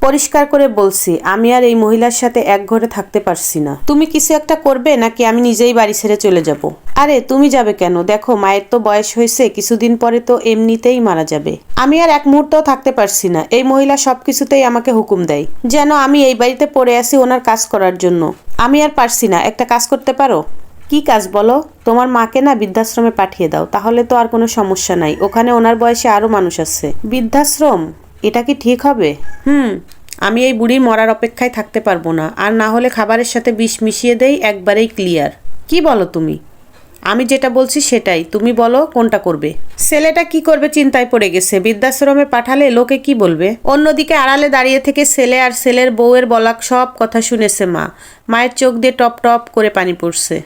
পরিষ্কার করে বলছি, আমি আর এই মহিলার সাথে এক ঘরে থাকতে পারছি না। তুমি কিছু একটা করবে নাকি আমি নিজেই বাড়ি ছেড়ে চলে যাব? আরে, তুমি যাবে কেন? দেখো, মায়ের তো বয়স হয়েছে, কিছুদিন পরে তো এমনিতেই মারা যাবে। আমি আর এক মুহূর্তও থাকতে পারছি না। এই মহিলা সবকিছুতেই আমাকে হুকুম দেয়। যেন আমি এই বাড়িতে পড়ে আছি ওনার কাজ করার জন্য। আমি আর পারছি না। একটা কাজ করতে পারো? কি কাজ বলো? তোমার মাকে না বৃদ্ধাশ্রমে পাঠিয়ে দাও, তাহলে তো আর কোনো সমস্যা নাই। ওখানে ওনার বয়সে আরও মানুষ আছে। বৃদ্ধাশ্রম? এটা কি ঠিক হবে? হুম, আমি এই বুড়ির মরার অপেক্ষায় থাকতে পারব না। আর না হলে খাবারের সাথে বিষ মিশিয়ে দেই, একবারেই ক্লিয়ার কি বলো তুমি? আমি যেটা বলছি সেটাই। তুমি বলো কোনটা করবে? ছেলেটা কি করবে চিন্তায় পড়ে গেছে। বৃদ্ধাশ্রমে পাঠালে লোকে কি বলবে? অন্যদিকে আড়ালে দাঁড়িয়ে থেকে ছেলে আর ছেলের বউয়ের বলাক সব কথা শুনেছে মা। মায়ের চোখ দিয়ে টপ টপ করে পানি পড়ছে।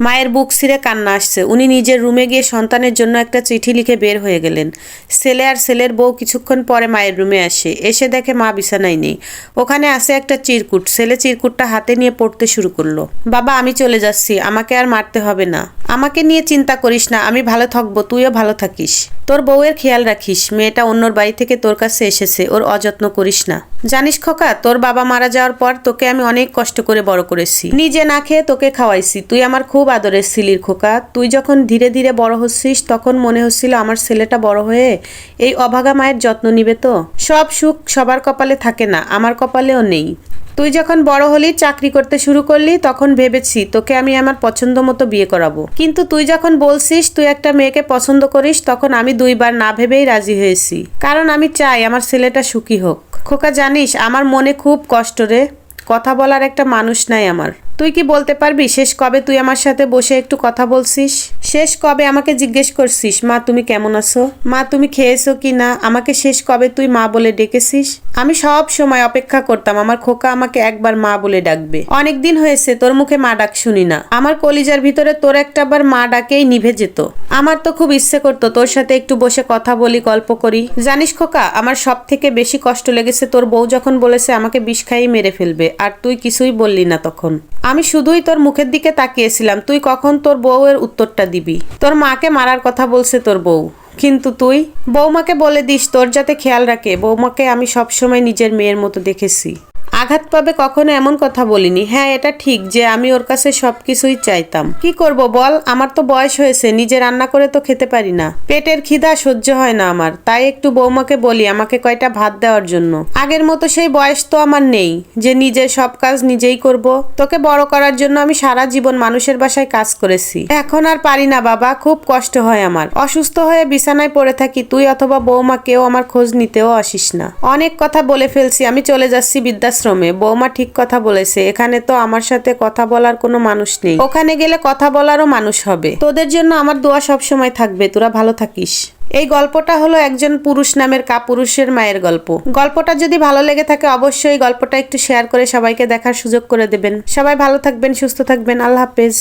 মায়ের বুক ছিঁড়ে কান্না আসছে। উনি নিজের রুমে গিয়ে সন্তানের জন্য একটা চিঠি লিখে বের হয়ে গেলেন। ছেলে আর ছেলের বউ কিছুক্ষণ পরে মায়ের রুমে আসে। এসে দেখে মা বিছানায় নেই। ওখানে আছে একটা চিরকুট। ছেলে চিরকুটটা হাতে নিয়ে পড়তে শুরু করল। বাবা, আমি চলে যাচ্ছি। আমাকে আর মারতে হবে না। আমাকে নিয়ে চিন্তা করিস না। আমি ভালো থাকব। তুইও ভালো থাকিস। তোর বউয়ের খেয়াল রাখিস। মেয়েটা অন্যর বাড়ি থেকে তোর কাছে এসেছে। ওর অযত্ন করিস না। জানিস খোকা, তোর বাবা মারা যাওয়ার পর তোকে আমি অনেক কষ্ট করে বড় করেছি। নিজে না খেয়ে তোকে খাওয়াইছি। তুই আমার খুব আদরের ছিলির খোকা। তুই যখন ধীরে ধীরে বড় হচ্ছিস, তখন মনে হচ্ছিল আমার ছেলেটা বড় হয়ে এই অভাগা মায়ের যত্ন নিবে তো। সব সুখ সবার কপালে থাকে না, আমার কপালেও নেই। তুই যখন বড় হলি, চাকরি করতে শুরু করলি, তখন ভেবেছি তোকে আমি আমার পছন্দ মতো বিয়ে করাবো। কিন্তু তুই যখন বলছিস, তুই একটা মেয়েকে পছন্দ করিস, তখন আমি দুইবার না ভেবেই রাজি হয়েছি। কারণ আমি চাই আমার ছেলেটা সুখী হোক। খোকা, জানিস, আমার মনে খুব কষ্ট রে। কথা বলার একটা মানুষ নাই আমার। তুই কি বলতে পারবি, শেষ কবে তুই আমার সাথে বসে একটু কথা বলছিস? শেষ কবে আমাকে জিজ্ঞেস করছিস, মা, তুমি কেমন আছো? মা, তুমি খেয়েছো কি না? আমাকে শেষ কবে তুই মা বলে ডেকেছিস? আমি সব সময় অপেক্ষা করতাম, আমার খোকা আমাকে একবার মা বলে ডাকবে। অনেক দিন হয়েছে, তোর মুখে মা ডাক শুনি না। আমার কলিজার ভিতরে তোর একটা বার মা ডাকেই নিভে যেত। আমার তো খুব ইচ্ছে করতো তোর সাথে একটু বসে কথা বলি, গল্প করি। জানিস খোকা, আমার সব থেকে বেশি কষ্ট লেগেছে তোর বউ যখন বলেছে আমাকে বিষ খাইয়ে মেরে ফেলবে, আর তুই কিছুই বললি না তখন। আমি শুধুই তোর মুখের দিকে তাকিয়েছিলাম। তুই কখন তোর বউয়ের উত্তরটা দিবি? তোর মাকে মারার কথা বলছে তোর বউ। কিন্তু তুই? বৌমাকে বলে দিস তোর যাতে খেয়াল রাখে। বৌমাকে আমি সবসময় নিজের মেয়ের মতো দেখেছি। আঘাত পাবে কখনো এমন কথা বলিনি। হ্যাঁ এটা ঠিক যে আমি ওর কাছে সবকিছুই চাইতাম। কি করব বল? আমার তো বয়স হয়েছে, নিজে রান্না করে তো খেতে পারি না। পেটের খিদা সহ্য হয় না আমার। তাই একটু বৌমাকে বলি আমাকে কয়টা ভাত দেওয়ার জন্য। আগের মতো সেই বয়স তো আমার নেই যে নিজে সব কাজ নিজেই করব। তোকে বড় করার জন্য আমি সারা জীবন মানুষের বাসায় কাজ করেছি। এখন আর পারি না বাবা, খুব কষ্ট হয় আমার। অসুস্থ হয়ে বিছানায় পড়ে থাকি তুই অথবা বৌমা কেউ আমার খোঁজ নিতেও আসিস না। অনেক কথা বলে ফেলছি, আমি চলে যাচ্ছি বৃদ্ধাশ্রমে বৌমা ঠিক কথা বলেছে, এখানে তো আমার সাথে কথা বলার কোনো মানুষ নেই। ওখানে গেলে কথা বলারও মানুষ হবে। তোদের জন্য আমার দোয়া সবসময় থাকবে, তোরা ভালো থাকিস। এই গল্পটা হলো একজন পুরুষ নামের কাপুরুষের মায়ের গল্প। গল্পটা যদি ভালো লেগে থাকে অবশ্যই গল্পটা একটু শেয়ার করে সবাইকে দেখার সুযোগ করে দেবেন। সবাই ভালো থাকবেন, সুস্থ থাকবেন, আল্লাহ হাফেজ।